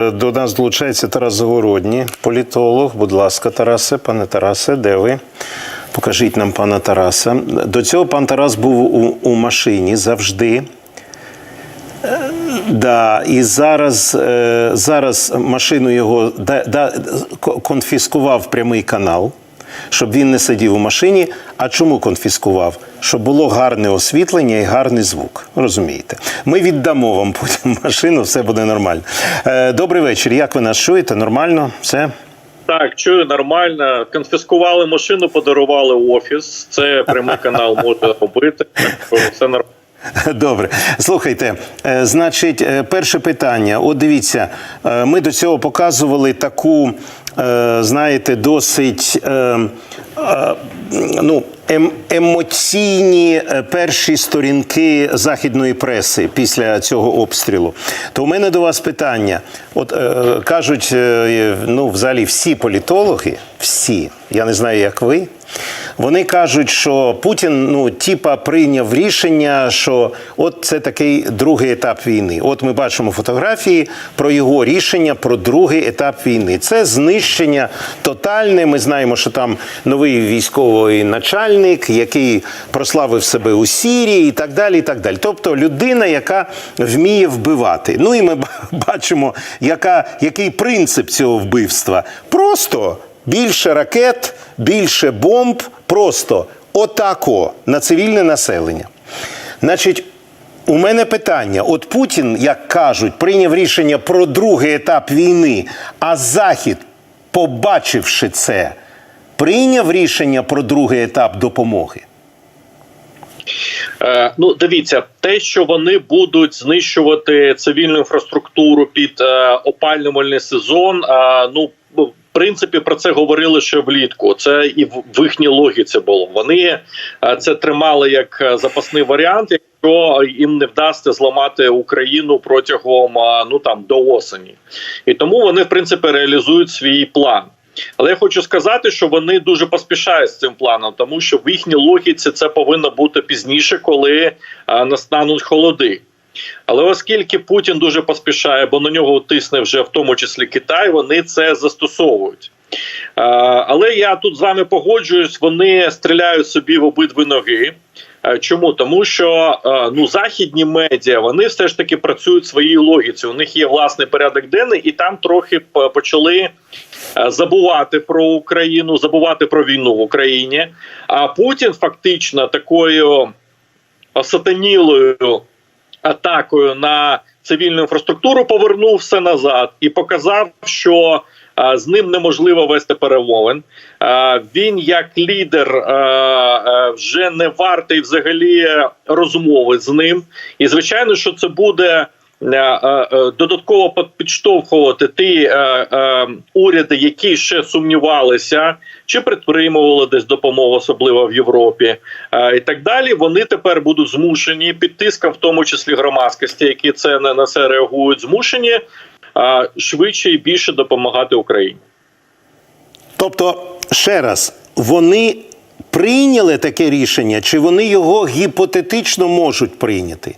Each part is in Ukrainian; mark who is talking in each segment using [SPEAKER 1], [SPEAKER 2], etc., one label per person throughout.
[SPEAKER 1] До нас долучається Тарас Загородній, політолог. Будь ласка, Тарасе, пане Тарасе, де ви? Покажіть нам пана Тараса. До цього пан Тарас був у, у машині завжди. Е, Да, і зараз, е, зараз машину його да, да, конфіскував прямий канал, щоб він не сидів у машині. А чому конфіскував? Щоб було гарне освітлення і гарний звук. Розумієте? Ми віддамо вам потім машину, все буде нормально. Е, добрий вечір. Як ви нас чуєте? Нормально? Все?
[SPEAKER 2] Так, чую нормально. Конфіскували машину, подарували офіс. Це прямий канал може робити. Все нормально.
[SPEAKER 1] Добре, слухайте, е, значить, е, перше питання. От дивіться, ми до цього показували таку, знаєте, досить е, е, ну, ем, емоційні е, перші сторінки західної преси після цього обстрілу. То у мене до вас питання. От е, кажуть, е, ну, взагалі, всі політологи, всі, я не знаю, як ви. Вони кажуть, що Путін ну типа прийняв рішення, що от це такий другий етап війни. От ми бачимо фотографії про його рішення про другий етап війни. Це знищення тотальне. Ми знаємо, що там новий військовий начальник, який прославив себе у Сірії, і так далі. і так далі. Тобто людина, яка вміє вбивати. Ну і ми бачимо, яка, який принцип цього вбивства. Просто більше ракет, більше бомб, просто отако на цивільне населення. Значить, у мене питання: от Путін, як кажуть, прийняв рішення про другий етап війни, а Захід, побачивши це, прийняв рішення про другий етап допомоги.
[SPEAKER 2] Е, ну, дивіться, те, що вони будуть знищувати цивільну інфраструктуру під е, опалювальний сезон. Е, ну принципі про це говорили ще влітку. Це і в, їхній логіці було. Вони е, це тримали як е, запасний варіант. Якщо їм не вдасться зламати Україну протягом е, ну там до осені, і тому вони в принципі реалізують свій план. Але я хочу сказати, що вони дуже поспішають з цим планом, тому що в їхній логіці це повинно бути пізніше, коли настануть холоди. Але оскільки Путін дуже поспішає, бо на нього тисне вже в тому числі Китай, вони це застосовують. Але я тут з вами погоджуюсь, вони стріляють собі в обидві ноги. Чому тому, що ну західні медіа вони все ж таки працюють в своїй логіці. У них є власний порядок денний, і там трохи почали забувати про Україну, забувати про війну в Україні. А Путін фактично такою осатанілою атакою на цивільну інфраструктуру повернув все назад і показав, що з ним неможливо вести перемовин. Він як лідер а, вже не вартий взагалі розмови з ним. І звичайно, що це буде. Е, е, Додатково під- підштовхувати ті е, уряди, які ще сумнівалися, чи підтримували десь допомогу, особливо в Європі, і так далі. Вони тепер будуть змушені під тиском, в тому числі громадськості, які це на, це реагують, змушені швидше і більше допомагати Україні.
[SPEAKER 1] Тобто, ще раз, вони прийняли таке рішення, чи вони його гіпотетично можуть прийняти?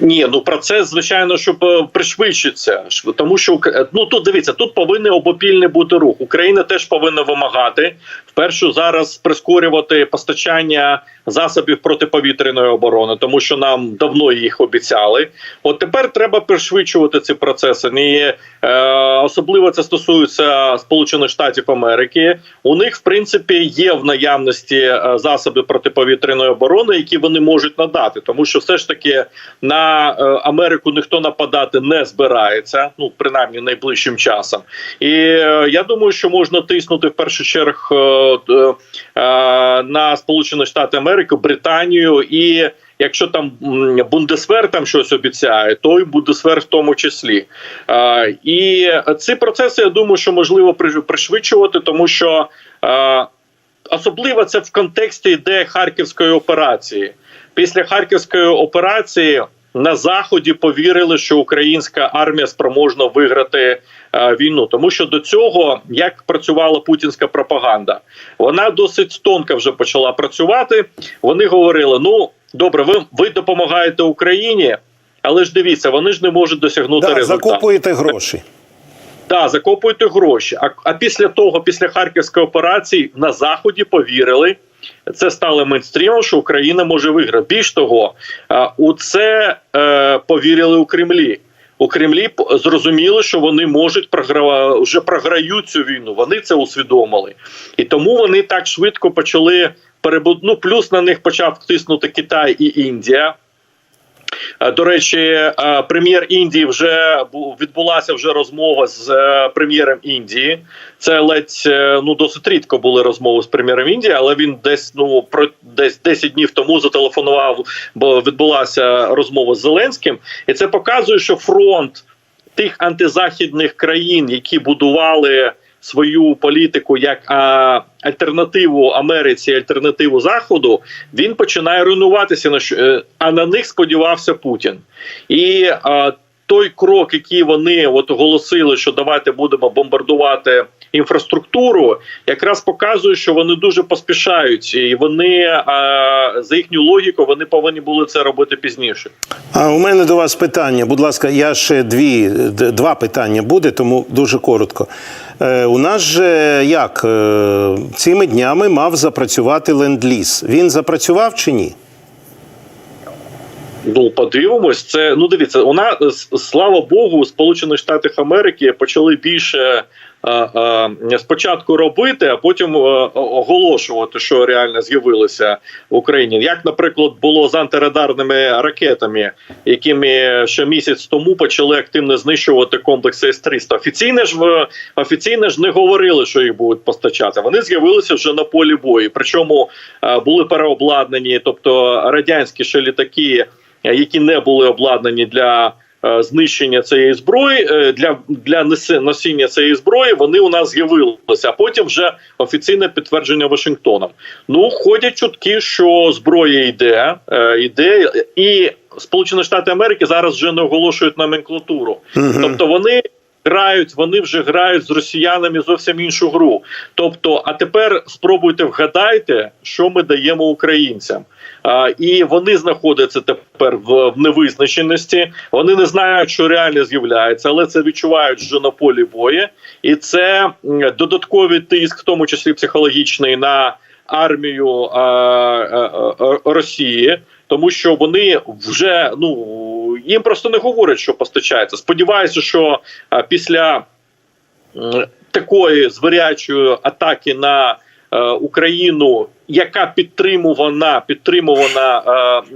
[SPEAKER 2] Ні, ну процес, звичайно, щоб е, пришвидшиться. Шв- Тому що Ук- ну тут дивіться, тут повинен обопільний бути рух. Україна теж повинна вимагати вперше зараз прискорювати постачання засобів протиповітряної оборони, тому що нам давно їх обіцяли. От тепер треба пришвидшувати ці процеси. І, е, особливо це стосується Сполучених Штатів Америки. У них в принципі є в наявності е, засоби протиповітряної оборони, які вони можуть надати, тому що все ж таки на е, Америку ніхто нападати не збирається, ну принаймні найближчим часом. І е, я думаю, що можна тиснути в першу чергу е, на Сполучені Штати Америки, Британію і. Якщо там Бундесвер там щось обіцяє, то й Бундесвер в тому числі. І ці процеси, я думаю, що можливо пришвидшувати, тому що особливо це в контексті ідеї харківської операції. Після харківської операції на заході повірили, що українська армія спроможна виграти е, війну, тому що до цього як працювала путінська пропаганда, вона досить тонко вже почала працювати. Вони говорили: ну добре, ви, ви допомагаєте Україні. Але ж дивіться, вони ж не можуть досягнути
[SPEAKER 1] Да,
[SPEAKER 2] результату.
[SPEAKER 1] закупуєте гроші.
[SPEAKER 2] Так, закопуйте гроші. А, а після того, після харківської операції, на заході повірили. Це стало мейнстрімом, що Україна може виграти. Більш того, а, у це е, повірили у Кремлі. У Кремлі зрозуміли, що вони можуть програва вже програють цю війну. Вони це усвідомили, і тому вони так швидко почали перебуд... Ну, плюс на них почав тиснути Китай і Індія. Е, До речі, е, прем'єр Індії вже бу- відбулася вже розмова з е, прем'єром Індії. Це ледь ну досить рідко були розмови з прем'єром Індії, але він десь ну про десь 10 днів тому зателефонував, бо відбулася розмова з Зеленським, і це показує, що фронт тих антизахідних країн, які будували свою політику як а, альтернативу Америці, альтернативу Заходу, він починає руйнуватися на е, а на них сподівався Путін. І а, той крок, який вони от оголосили, що давайте будемо бомбардувати інфраструктуру, якраз показує, що вони дуже поспішають, і вони за їхню логіку вони повинні були це робити пізніше.
[SPEAKER 1] А у мене до вас питання. Будь ласка, я ще дві, два питання буде, тому дуже коротко. Е, у нас же як е, цими днями мав запрацювати ленд-ліз. Він запрацював чи ні?
[SPEAKER 2] Ну, подивимось, це ну дивіться, у нас слава Богу, Сполучених Штатів Америки почали більше е, е, спочатку робити, а потім е, оголошувати, що реально з'явилося в Україні. Як, наприклад, було з антирадарними ракетами, якими ще місяць тому почали активно знищувати комплекси С-300. Офіційно ж в офіційно ж не говорили, що їх будуть постачати. Вони з'явилися вже на полі бою. Причому е, були переобладнані, тобто радянські ще літаки е, які не були обладнані для е, знищення цієї зброї, е, для, для носіння цієї зброї, вони у нас з'явилися. А потім вже офіційне підтвердження Вашингтоном. Ну ходять чутки, що зброя йде, е, йде, і Сполучені Штати Америки зараз вже не оголошують номенклатуру. Тобто вони. Грають, вони вже грають з росіянами зовсім іншу гру. Тобто, а тепер спробуйте вгадайте, що ми даємо українцям. А, і вони знаходяться тепер в, в невизначеності. Вони не знають, що реально з'являється, але це відчувають вже на полі бою. І це додатковий тиск, в тому числі психологічний, на армію а, а, а, Росії. Тому що вони вже ну їм просто не говорять, що постачається. Сподіваюся, що після такої звірячої атаки на е, Україну, яка підтримувана підтримувана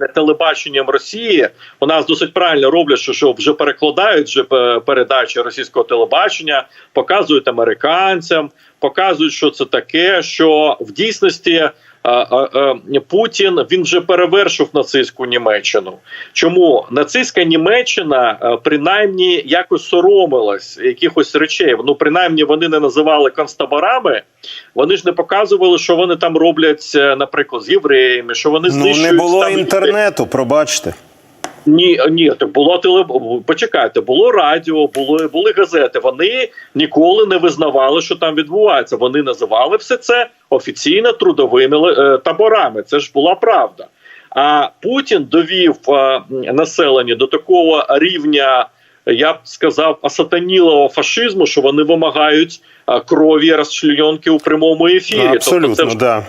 [SPEAKER 2] е, телебаченням Росії, у нас досить правильно роблять, що, що вже перекладають вже е, передачі російського телебачення, показують американцям, показують, що це таке, що в дійсності. Путін він вже перевершив нацистську Німеччину. Чому нацистська Німеччина е, принаймні якось соромилась якихось речей? Ну принаймні вони не називали концтаборами. Вони ж не показували, що вони там роблять, е, наприклад, з євреями, що вони
[SPEAKER 1] Ну
[SPEAKER 2] знищують
[SPEAKER 1] не було
[SPEAKER 2] там людей.
[SPEAKER 1] інтернету, пробачте.
[SPEAKER 2] Ні, ні, так було теле... Почекайте, було радіо, були, були газети. Вони ніколи не визнавали, що там відбувається. Вони називали все це офіційно трудовими е, таборами. Це ж була правда. А Путін довів е, населення до такого рівня, я б сказав, асатанілого фашизму, що вони вимагають е, крові розчленки у прямому ефірі.
[SPEAKER 1] Абсолютно,
[SPEAKER 2] тобто, це вже
[SPEAKER 1] да.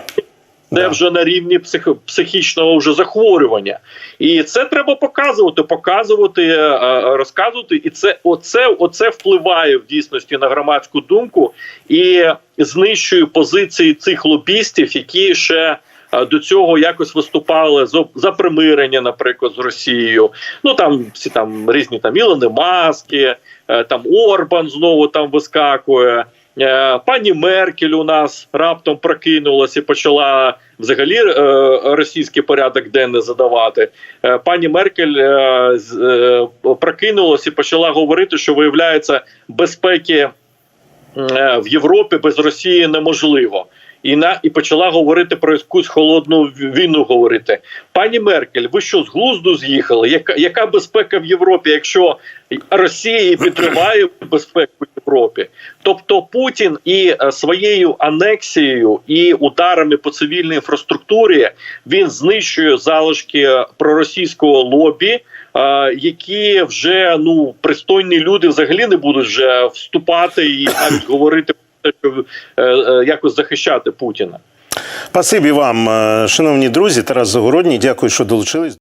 [SPEAKER 1] Да.
[SPEAKER 2] вже на рівні псих, психічного вже захворювання, і це треба показувати, показувати, е, е, розказувати. І це оце, оце впливає в дійсності на громадську думку і знищує позиції цих лобістів, які ще. е, До цього якось виступали за, примирення, наприклад, з Росією. Ну там всі там різні там Ілони Маски, там Орбан знову там вискакує. Е, Пані Меркель у нас раптом прокинулась і почала взагалі е, російський порядок денний задавати. Е, Пані Меркель прокинулась і почала говорити, що виявляється безпеки в Європі без Росії неможливо. І на і почала говорити про якусь холодну війну. Говорити, пані Меркель, ви що з глузду з'їхали? Яка яка безпека в Європі, якщо Росія підриває безпеку Європі? Тобто Путін і е, своєю анексією і ударами по цивільній інфраструктурі він знищує залишки проросійського лобі. е, які вже ну пристойні люди взагалі не будуть вже вступати і навіть говорити про те, що е, е, якось захищати Путіна.
[SPEAKER 1] Спасибі вам, е, шановні друзі. Тарас Загородній. Дякую, що долучились.